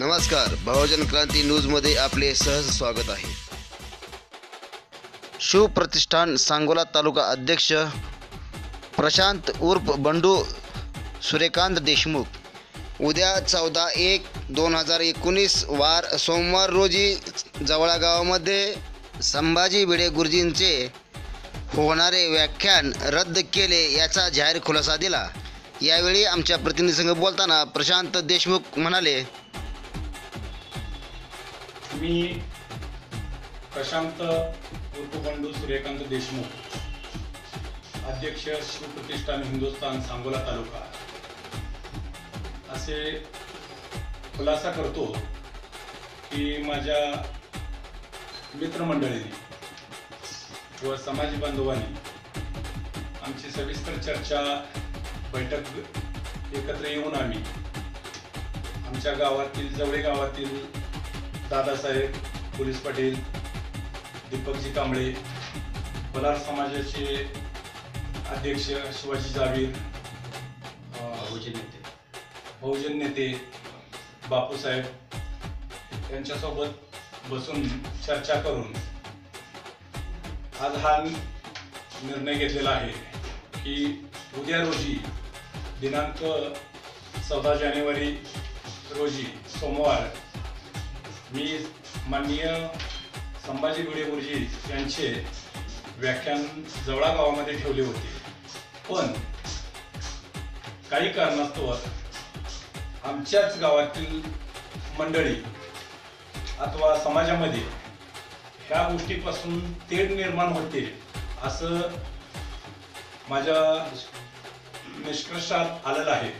नमस्कार बहुजन क्रांती न्यूजमध्ये आपले सहज स्वागत आहे. शिवप्रतिष्ठान सांगोला तालुका अध्यक्ष प्रशांत उर्फ बंडू सूर्यकांत देशमुख. उद्या चौदा एक दोन हजार एकोणीस वार सोमवार रोजी जवळा गावामध्ये संभाजी भिडे गुरुजींचे होणारे व्याख्यान रद्द केले याचा जाहीर खुलासा दिला. यावेळी आमच्या प्रतिनिधीसंघ बोलताना प्रशांत देशमुख म्हणाले मी प्रशांत उर्फ बंडू सूर्यकांत देशमुख अध्यक्ष शिवप्रतिष्ठान हिंदुस्थान सांगोला तालुका. असे खुलासा करतो की माझ्या मित्रमंडळींनी व समाज बांधवांनी आमची सविस्तर चर्चा बैठक एकत्र येऊन आम्ही आमच्या गावातील जवळे गावातील दादासाहेब पोलीस पाटील दीपकजी कांबळे बलार समाजाचे अध्यक्ष शिवाजी जावीर बहुजन नेते. बहुजन नेते बापूसाहेब यांच्यासोबत बसून चर्चा करून आज हा निर्णय घेतलेला आहे की उद्या रोजी दिनांक चौदा जानेवारी रोजी सोमवार मी माननीय संभाजी भिडे गुरुजी यांचे व्याख्यान जवळा गावामध्ये ठेवले होते. पण काही कारणास्तव आमच्याच गावातील मंडळी अथवा समाजामध्ये ह्या गोष्टीपासून तेढ निर्माण होते असं माझ्या निष्कर्षात आलेलं आहे.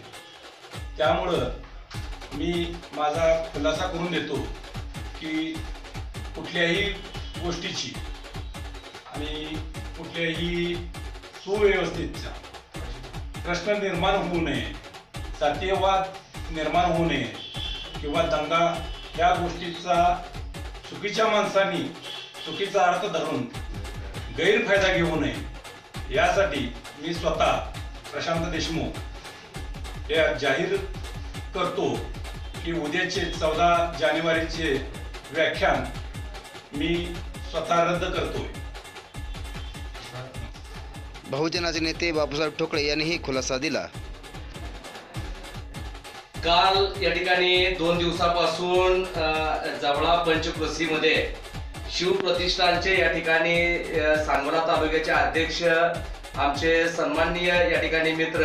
त्यामुळं मी माझा खुलासा करून देतो. की कुठल्याही गोष्टीची आणि कुठल्याही सुव्यवस्थेचा प्रश्न निर्माण होऊ नये जातीयवाद निर्माण होऊ नये किंवा दंगा या गोष्टीचा चुकीच्या माणसांनी चुकीचा अर्थ धरून गैरफायदा घेऊ नये यासाठी मी स्वतः प्रशांत देशमुख हे जाहीर करतो की उद्याचे चौदा जानेवारीचे व्याख्यान मी स्वतः रद्द करतोय. बहुजनाचे नेते बापूसाहेब ठोकळे यांनीही खुलासा दिला. काल या ठिकाणी दोन दिवसापासून जवळा पंचक्रोशीमध्ये शिवप्रतिष्ठानचे या ठिकाणी सांगोला तालुक्याचे अध्यक्ष आमचे सन्माननीय या ठिकाणी मित्र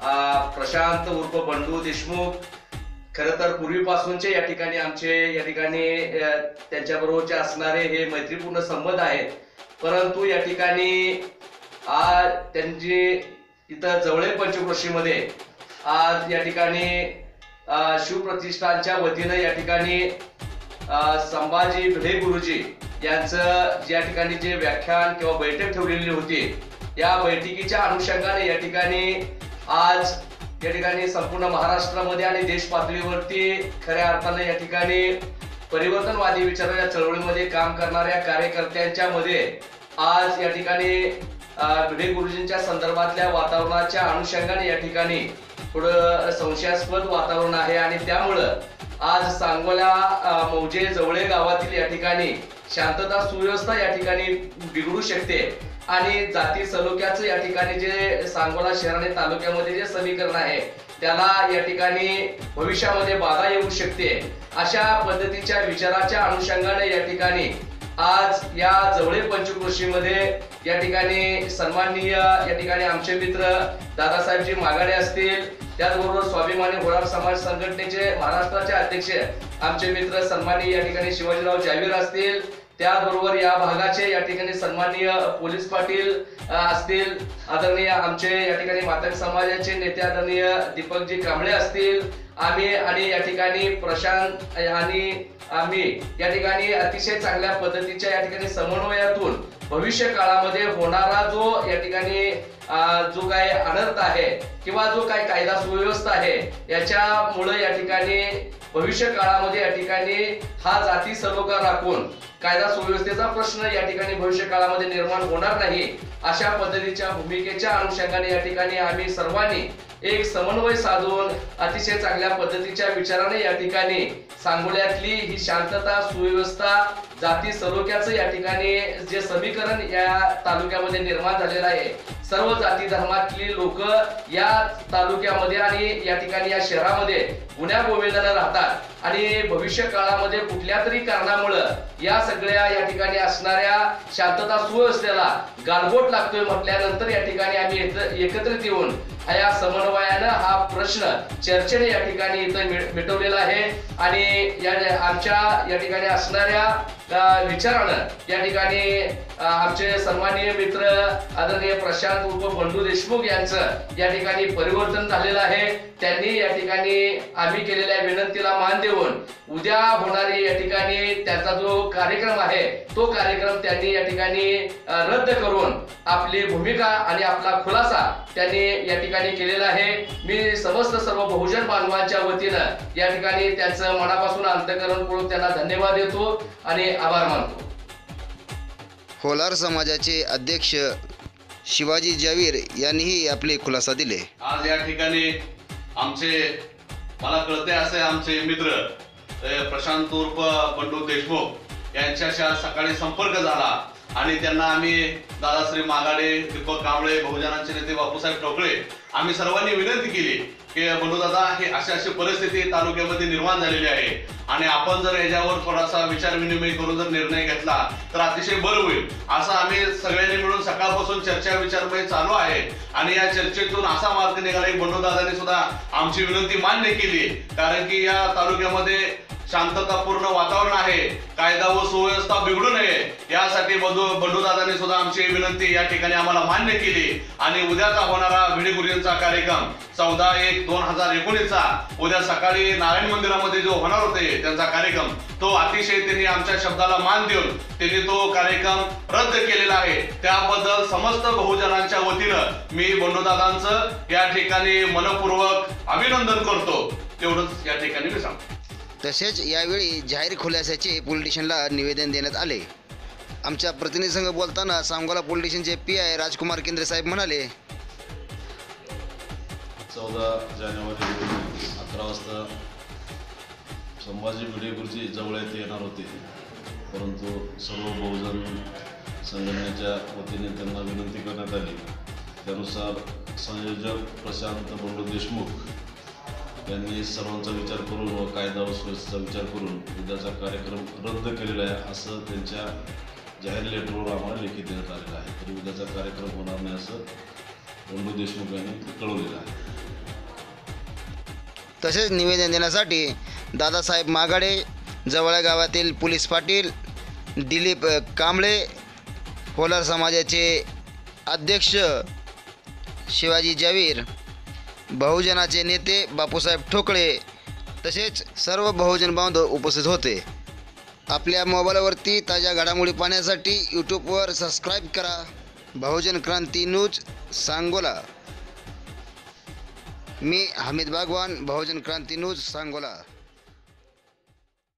अ, प्रशांत उर्फ बंडू देशमुख खर तर पूर्वीपासूनचे या ठिकाणी आमचे या ठिकाणी त्यांच्या त्यांच्याबरोबरचे असणारे हे मैत्रीपूर्ण संबंध आहेत. परंतु या ठिकाणी आज त्यांची इथं जवळे पंचक्रोशीमध्ये आज या ठिकाणी शिवप्रतिष्ठानच्या वतीनं या ठिकाणी संभाजी भिडे गुरुजी यांचं या ठिकाणी जे व्याख्यान किंवा बैठक ठेवलेली होती या बैठकीच्या अनुषंगाने या ठिकाणी आज या ठिकाणी संपूर्ण महाराष्ट्रामध्ये आणि देश पातळीवरती खऱ्या अर्थानं या ठिकाणी परिवर्तनवादी विचाराच्या चळवळीमध्ये काम करणाऱ्या कार्यकर्त्यांच्या मध्ये आज या ठिकाणी भिडे गुरुजींच्या संदर्भातल्या वातावरणाच्या अनुषंगाने या ठिकाणी थोडं संशयास्पद वातावरण आहे आणि त्यामुळं आज सांगोला मौजे जवळे गावातील या ठिकाणी शांतता सुव्यवस्था या ठिकाणी बिघडू शकते. आणि जाती सलोख्याचं या ठिकाणी जे सांगोला शहर आणि तालुक्यामध्ये जे समीकरण आहे त्याला या ठिकाणी भविष्यामध्ये बाधा येऊ शकते. अशा पद्धतीच्या विचाराच्या अनुषंगाने या ठिकाणी आज या जवळे पंचक्रोशीमध्ये या ठिकाणी सन्माननीय या ठिकाणी आमचे मित्र दादासाहेबजी मागाडे असतील त्याचबरोबर स्वाभिमानी होणार समाज संघटनेचे महाराष्ट्राचे अध्यक्ष आमचे मित्र सन्माननीय या ठिकाणी शिवाजीराव जावीर असतील त्याचबरोबर या भागाचे या ठिकाणी सन्माननीय पोलीस पाटील असतील आदरणीय आमचे या ठिकाणी मातक समाजाचे नेते आदरणीय दीपकजी कांबळे असतील आम्ही आणि या ठिकाणी प्रशांत आणि आम्ही या ठिकाणी अतिशय चांगल्या पद्धतीच्या या ठिकाणी समन्वयातून भविष्य काळामध्ये होणारा जो या ठिकाणी जो काय अनर्थ आहे किंवा जो काय कायदा सुव्यवस्था आहे याच्यामुळे या ठिकाणी भविष्य काळामध्ये या ठिकाणी हा जाती सलोखा राखून कायदा सुव्यवस्थेचा प्रश्न या ठिकाणी भविष्य काळामध्ये निर्माण होणार नाही अशा पद्धतीच्या भूमिकेच्या अनुषंगाने या ठिकाणी आम्ही सर्वांनी एक समन्वय साधून अतिशय चांगल्या त्या पद्धतीच्या विचाराने या ठिकाणी सांगोल्यातली ही शांतता सुव्यवस्था जाती सलोख्याचं या ठिकाणी जे समीकरण या तालुक्यामध्ये निर्माण झालेलं आहे. सर्व जाती धर्मातली लोक या तालुक्यामध्ये आणि या ठिकाणी या शहरामध्ये गुन्ह्या गोविंदानं राहतात. आणि भविष्य काळामध्ये कुठल्या तरी कारणामुळं या सगळ्या या ठिकाणी असणाऱ्या शांतता सुव्यवस्थेला गालबोट लागतोय म्हटल्यानंतर या ठिकाणी आम्ही एकत्रित येऊन या समन्वयानं हा प्रश्न चर्चेने या ठिकाणी इथं मिटवलेला आहे. आणि या आमच्या या ठिकाणी असणाऱ्या विचारानं. या ठिकाणी आमचे सन्माननीय मित्र आदरणीय प्रशांत उर्फ बंडू देशमुख यांचं या ठिकाणी परिवर्तन झालेलं आहे. त्यांनी या ठिकाणी आम्ही केलेल्या विनंतीला मान देऊन उद्या होणारी या ठिकाणी त्याचा जो कार्यक्रम आहे तो कार्यक्रम त्यांनी या ठिकाणी रद्द करून आपली भूमिका आणि आपला खुलासा त्यांनी या ठिकाणी केलेला आहे. मी समस्त सर्व बहुजन बांधवांच्या वतीनं या ठिकाणी त्यांचं मनापासून अंतकरण करून त्यांना धन्यवाद देतो. आणि आभार मानतो. होलार समाजाचे अध्यक्ष शिवाजी जावीर यांनीही आपले खुलासा दिले. आज या ठिकाणी आमचे मला कळते असे आमचे मित्र प्रशांत उर्फ बंडू देशमुख यांच्याशी आज सकाळी संपर्क झाला आणि त्यांना आम्ही दादाश्री मागाडे दीपक कांबळे बहुजनांचे नेते बापूसाहेब टोकळे आम्ही सर्वांनी विनंती केली की बंडू दादा हे अशी अशी परिस्थिती तालुक्यामध्ये निर्माण झालेली आहे. आणि आपण जर याच्यावर थोडासा विचार विनिमय करून जर निर्णय घेतला तर अतिशय बरं होईल. असं आम्ही सगळ्यांनी मिळून सकाळपासून चर्चा विचारमय चालू आहे. आणि या चर्चेतून असा मार्ग निघाला की सुद्धा आमची विनंती मान्य केली. कारण की या तालुक्यामध्ये शांततापूर्ण वातावरण आहे. कायदा व सुव्यवस्था बिघडू नये. यासाठी बंधू बंडूदादांनी सुद्धा आमची विनंती या ठिकाणी आम्हाला मान्य केली. आणि उद्याचा होणारा भिडे कार्यक्रम चौदा एक दोन हजार एकोणीसचा उद्या सकाळी नारायण मंदिरामध्ये जो होणार होते त्यांचा कार्यक्रम तो अतिशय त्यांनी आमच्या शब्दाला मान देऊन त्यांनी तो कार्यक्रम रद्द केलेला आहे. त्याबद्दल समस्त बहुजनांच्या वतीनं मी बंडूदादांचं या ठिकाणी मनपूर्वक अभिनंदन करतो. तेवढंच या ठिकाणी मी सांगतो. तसेच यावेळी जाहीर खुलासाचे पोलीस स्टेशनला निवेदन देण्यात आले. आमच्या प्रतिनिधीसंघ बोलताना सांगोला पोलीस स्टेशनचे पी आय राजकुमार केंद्रे साहेब म्हणाले चौदा जानेवारी अकरा वाजता संभाजी भिडे जवळ येथे येणार होते. परंतु सर्व बहुजन संघटनेच्या वतीने त्यांना विनंती करण्यात आली. त्यानुसार संयोजक प्रशांत बंडू देशमुख यांनी सर्वांचा विचार करून व कायदा व सुव्यवस्थेचा विचार करून उद्याचा कार्यक्रम रद्द केलेला आहे असं त्यांच्या जाहीर लेटरवर आम्हाला लेखी देण्यात आलेलं आहे. तरी उद्याचा कार्यक्रम होणार नाही असं बंडू देशमुख यांनी कळवलेलं आहे. तसेच निवेदन देण्यासाठी दादासाहेब मागाडे जवळ गावातील पोलीस पाटील दिलीप कांबळे होलार समाजाचे अध्यक्ष शिवाजी जवीर बहुजनाचे नेते बापूसाहेब ठोकळे तसेच सर्व बहुजन बांधव उपस्थित होते. आपल्या मोबाईलवरती ताज्या घडामोडी पाहण्यासाठी यूट्यूबवर सबस्क्राईब करा. बहुजन क्रांती न्यूज सांगोला. मी हमीद बागवान बहुजन क्रांती न्यूज सांगोला.